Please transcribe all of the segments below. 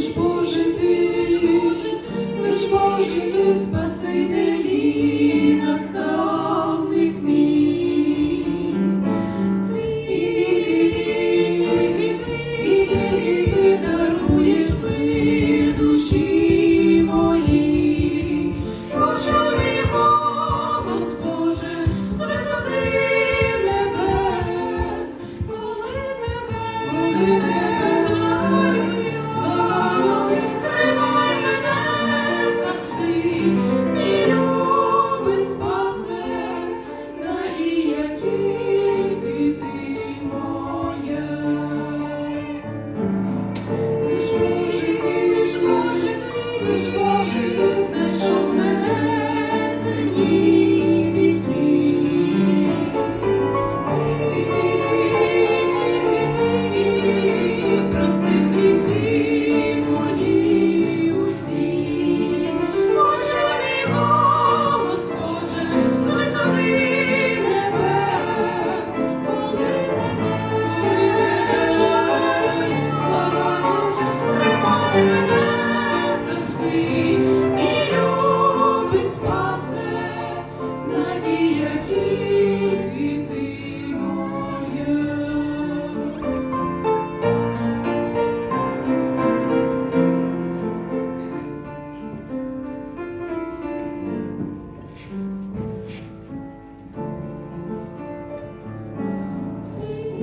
лиш Боже ти, лиш Боже ти, Спаситель і наставник мій. Ти, ти, ти, ти, ти даруєш мир душі моїй. Боже, мій голос, Боже, з висоти небес, коли тебе, коли тебе. you.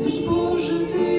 despojo de ti.